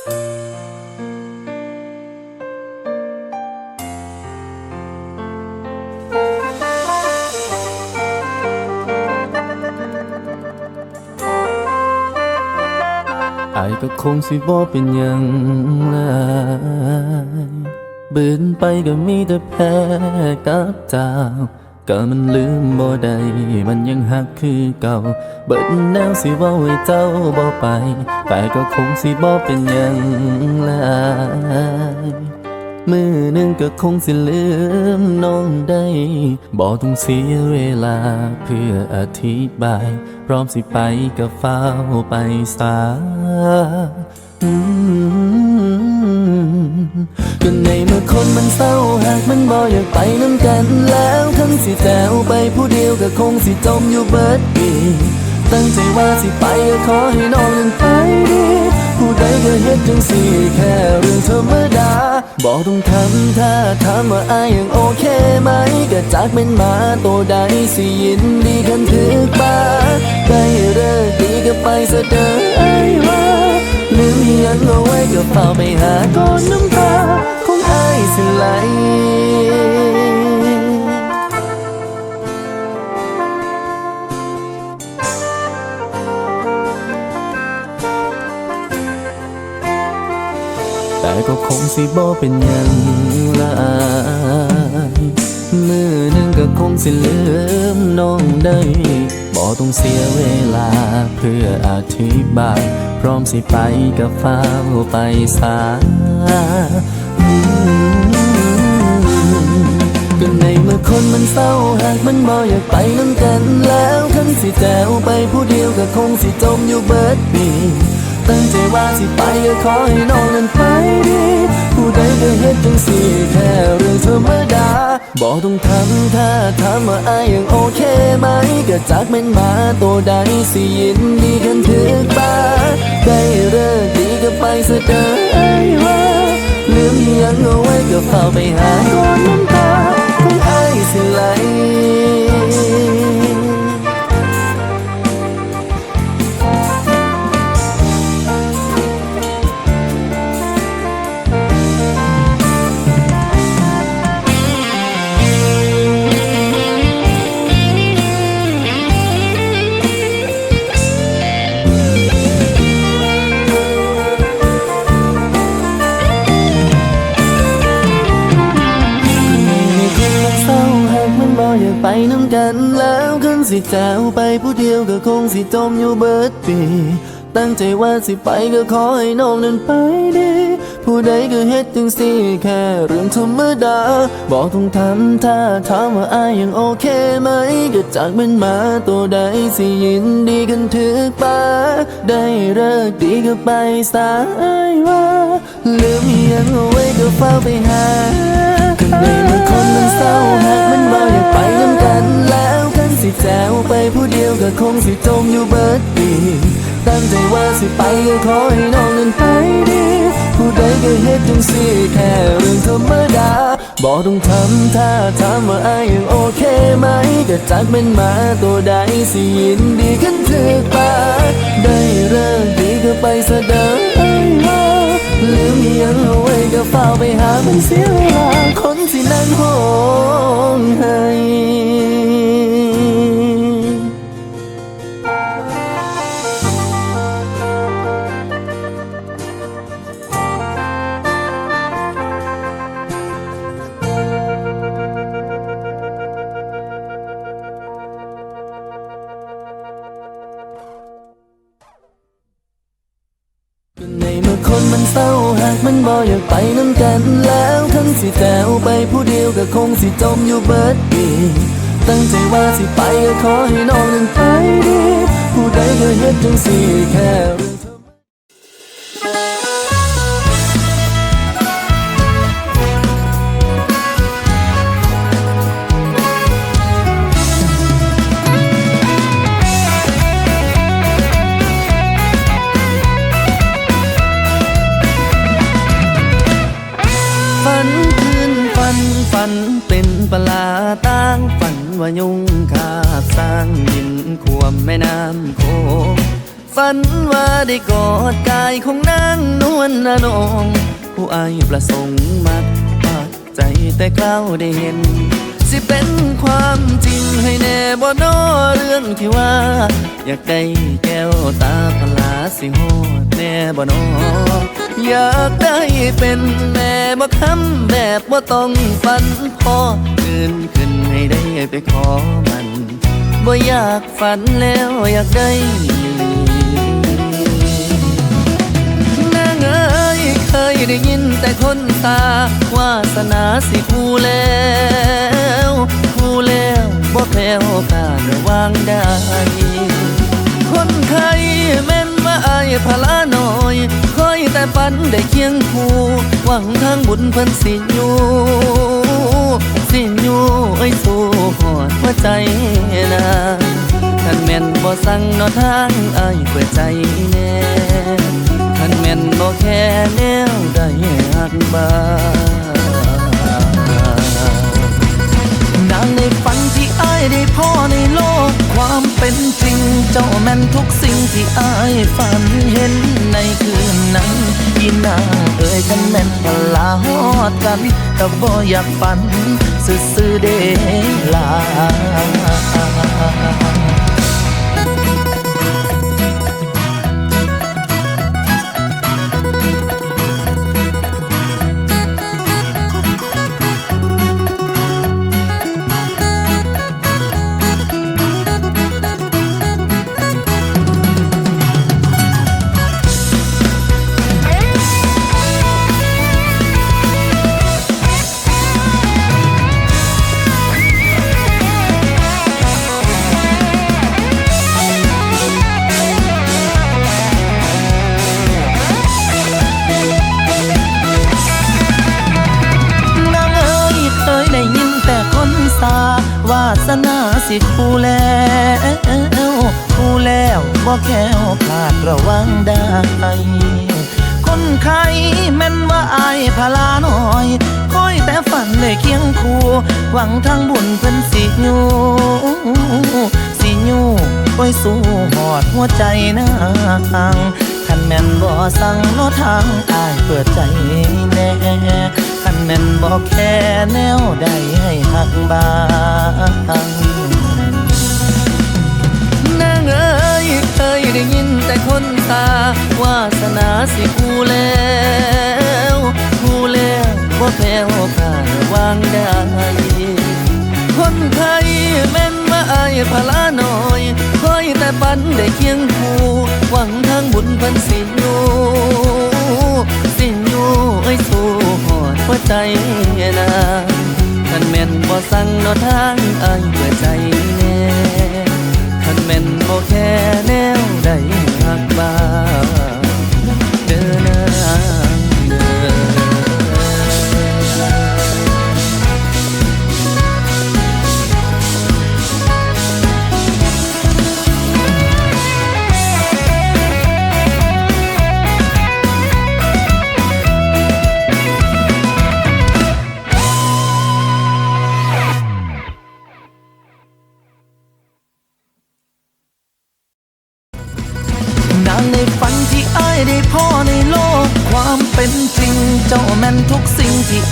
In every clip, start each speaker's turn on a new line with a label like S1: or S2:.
S1: ไอายก็คงสิบ่เป็นหยังหลายบืนไปก็มีแต่แพ้กับเจ้า ก็มันลืมบ่ได้มันยังหักคือเก่า เบิดแนวสิว้าให้เจ้าบ่ไป แต่ก็คงสิบ่เป็นยังลายมือหนึ่งก็คงสิลืมน้องได้บ่ต้องเสียเวลาเพื่ออธิบาย พร้อมสิไปก็ฟ้าไปสาอืม คนมันเศร้าหากมันบ่อยากไปน้ำกันแล้วคันสิแจวไปผู้เดียวก็คงสิจมอยู่เบิดปี ตั้งใจว่าสิไปก็ขอให้น้องนั้นไปดีผู้ใดก็เฮ็ดจังสิแค่เรื่องธรรมดาบอกต้องทำถ้าถามว่าอายยังโอเคไหมก็จากเป็นหมาตัวใดสิยินดีกันถึกบ้าได้เลิกดีก็ไปซะเด้อไอ้ว่าลืมยังเอาไว้ก็เฝ้าไปหาก้อนน้ำตา ของอายแต่ก็คงสิบ่เป็นยังลายมือหนึ่งก็คงสิลืมน้องได้บ่ต้องเสียเวลาเพื่ออธิบาย พร้อมสิไปกับฟ้าไปสา เมื่อคนมันเศร้าหากมันบ่อยากไปน้ำกันแล้วคันสิแจวไปผู้เดียวก็คงสิจมอยู่เบิดปีตั้งใจว่าสิไปก็ขอให้น้องนั้นไปดี ผู้ใดก็เฮ็ดจังสิแค่เรื่องธรรมดาบอกต้องทำถ้าถามว่าอายยังโอเคไหมก็จากเป็นมาตัวใดสิยินดีกันถึกบ้าได้เลิกดีก็ไปซะเด้อไอ้ยว่าลืมยังเอาไว้ก็เฝ้าไปหาก้อนน้ำตา ของอายสิไหล สิแจวไปผู้เดียวก็คงสิจมอยู่เบิดปี ตั้งใจว่าสิไปก็ขอให้น้องนั้นไปดี ผู้ใดก็เฮ็ดจังสิแค่เรื่องธรรมดา บอกต้องทำถ้าถามว่าอายยังโอเคไหม ก็จากเป็นมาตัวใดสิยินดีกันถึกปาได้เลิกดีก็ไปสายว่าลืมยังเอาไว้ก็เฝ้าไปหา ในเมื่อคนมันเศร้าหากมันบ่อยากไปน้ำกันแล้วกันสิแจวไปผู้เดียวก็คงสิจมอยู่เบิดปีตั้งใจว่าสิไปก็ขอให้น้องนั้นไปดีผู้ใดก็เฮ็ดจังสิแค่เรื่องธรรมดาบอกต้องทำถ้าถามว่าอายยังโอเคไหมก็จากเป็นมาตัวใดสิยินดีกันถึกปาได้เลิกดีก็ไปซะเด้อไอ้ว่าลืมยังเอาไว้ก็เฝ้าไปหามันเสียเวลา นที่นั่งห้องให้ บ่อยากไปน้ำกันแล้วทั้งสิแจวไปผู้เดียวก็คงสิจมอยู่เบิดปีตั้งใจว่าสิไปก็ขอให้น้องนั้นไปดี ผู้ใดก็เฮ็ดจังสิแค่เรื่อง นฝันฝันเป็นปลาต่างฝันว่ายุงคาบสร้างดินขวมแม่น้ำโขงฝันว่าได้กอดกายของนางนวลนนอง ผู้อายประสงค์มักปากใจแต่คราวได้เห็น สิเป็นความจริงให้แน่บ่นอเรื่องที่ว่า อยากได้แก้วตาพลาสิโหดแน่บ่นอ อยากได้เป็นแม่บ่คำแบบบ่าต้องฝันพ่อตื่นขึ้นให้ได้ไปขอมันบ่อยากฝันแล้วอยากได้นางเอ๋ยเคยได้ยินแต่คนตาวาสนาสิคู่แล้วคู่แล้วบ่แพ้วกล้าระวางได้คนไทยแม่นว่าอายพลาน้อย แต่ปันได้เคียงคู่หวังทางบุญเพิ่นสิอยู่สิอยู่ไอ้สู้หอดหัวใจนางท่านแม่นบ่สั่งนอทางอายเปิดใจแน่ท่านแม่นบ่แค่แนวได้หักบ้า
S2: นางในฝันที่อ้ายได้พ่อใน เป็นจริงเจ้าแม่นทุกสิ่งที่อายฝันเห็นในคืนนั้นยีนางเอ่ยกันแม่นพลาฮอดกันก็บ่อยากฝัน ซื่อๆเดลา สิคู่แล้วคู่แล้วบ่แค่วคลาดระวังได้คนไข้แม่นว่าอายพลาน้อยคอยแต่ฝันได้เคียงคู่หวังทางบุญเพิ่นสิอยู่สิอยู่ไว้สู้หอดหัวใจนางคันแม่นบ่สั่งโลทางอายเปิดใจแน่คันแม่นบ่แค่แนวใดให้หักบาง
S1: แต่คนตาวาสนาสิคู่แล้วคู่แล้วบ่แพ้วกล้าระวางได้คนไทยแม่นว่าอายพลาน้อยคอยแต่ปันได้เคียงคู่หวังทางบุญเพันสิอยู่สิอยู่ไอ้สู้หอดหัวใจนางท่านแม่นบ่สั่งนอทางอายเปิดใจ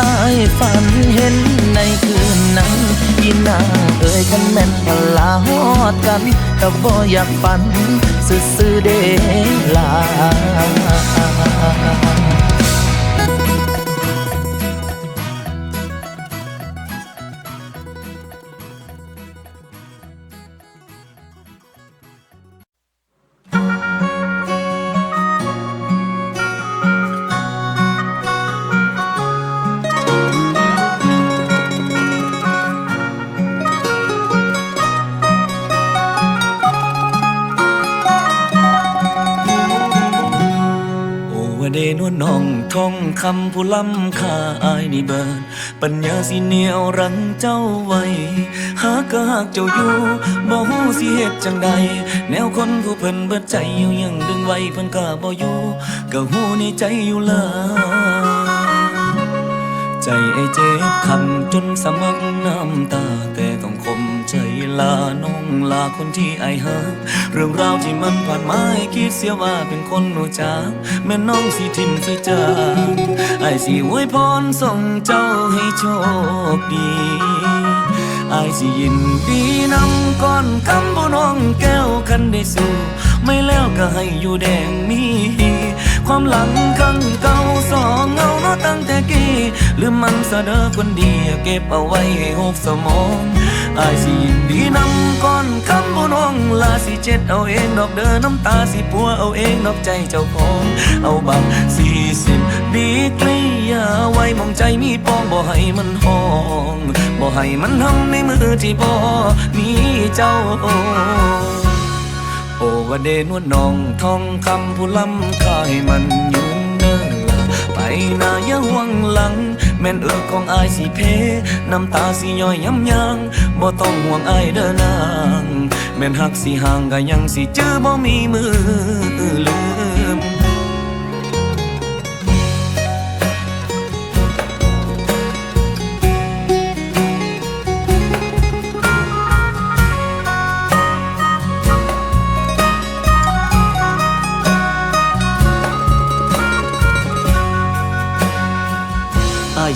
S2: อายฝันเห็นในคืนนั้นยีนางเอ่ยกันแม่นพลาฮอดกันก็บ่อยากฝัน ซื่อๆเดลา
S1: คำผู้ล้ำค่าอายนี่เบิด ปัญญาสิเหนียวรังเจ้าไว้ หากก็หากเจ้าอยู่บ่ฮู้สิเฮ็ดจังใด แนวคนผู้เพิ่นเบิดใจอยู่ยังดึงไว้เพิ่นก็บ่อยู่ก็ฮู้ในใจอยู่แล้ว
S3: ใจไอ้เจ็บคันจนสมักน้ำตาแต่ต้องคมใจ ลาน้องลาคนที่ไอายหักเรื่องราวที่มันผ่านมาคิดเสียว่าเป็นคนรู้จักแม่น้องสิทิมไปจากไอสิอวยพรส่งเจ้าให้โชคดีไอสิยินดีนำก้อนคำบ่น้องแก้วคันได้สู่ไม่แล้วก็ให้อยู่แดงมีความหลังครั้งเก่าสองเงาเนาะตั้งแต่กี้ลืมมันซะเด้อคนดีเก็บเอาไว้ให้หกสมอง อายสิยินดีนำก้อนคำบ่น้องลาสิเจ็ดเอาเองดอกเด้อน้ำตาสิปัวเอาเองดอกใจเจ้าของเอาบักสี่สิบดีกรียาไว้มองใจมีปองบ่ให้มันห้องบ่ให้มันทำในมือที่บ่มีเจ้าโอว่าเดนวดน้องทองคำผู้ล้ำค่ายมันยืนเนินละไปหนาอย่าห่วงหลัง แม่นเอือกของอายสิเพ น้ำตาสิย่อยย้ำยังบ่ต้องห่วงอายเด้อนาง แม่นหักสิห่างก็ยังสิเจอบ่มีมือลืม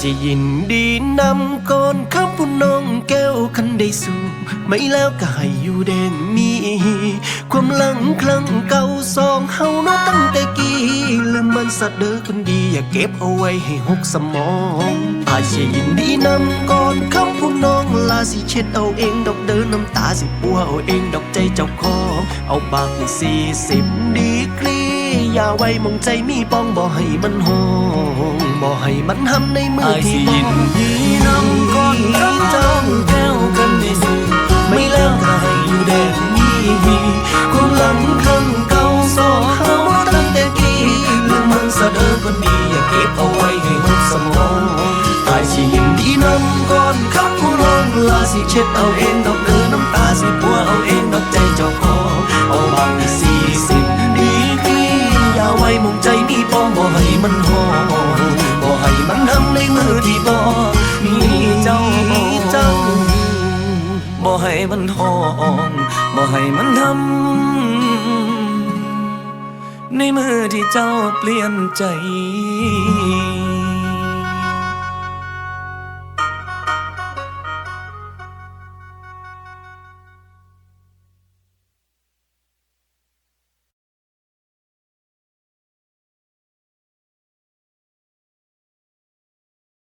S4: สิยินดีนำก่อนคำผู้น้องแก้วคันได้สู่ไม่แล้วก็ให้อยู่แดงมี ความหลังครั้งเก่าสองเฮาเนาะตั้งแต่กี้ลืมมันสัตว์เด้อคนดีอย่าเก็บเอาไว้ให้หกสมองอายสิยินดีนำก่อนคำผู้น้องลาสิเช็ดเอาเองดอกเดินน้ำตาสิปัวเอาเองดอกใจเจ้าของเอาบากสี่สิบดีกรี ย่าไว้มองใจมีปองบ่ให้มันห้องบ่ให้มันทำในมือ
S3: อาย
S4: ที่
S3: สิ
S4: บ่
S3: ยินดีนำก้อนคำเจ้าแก้วกันได้สู่ไม่แล้วก็ให้อยู่แดงนี้
S4: ความหลังครั้งเก่าสองเฮาตั้งแต่กี้ลืมมันซะเด้อคนดีอย่าเก็บเอาไว้ให้หมดสมองอายสิยินดีนำก่อนคำผู้ร้องลาสิเช็ดเอาเอง
S3: มันห้องบ่ให้มันทำในมือที่เจ้าเปลี่ยนใจ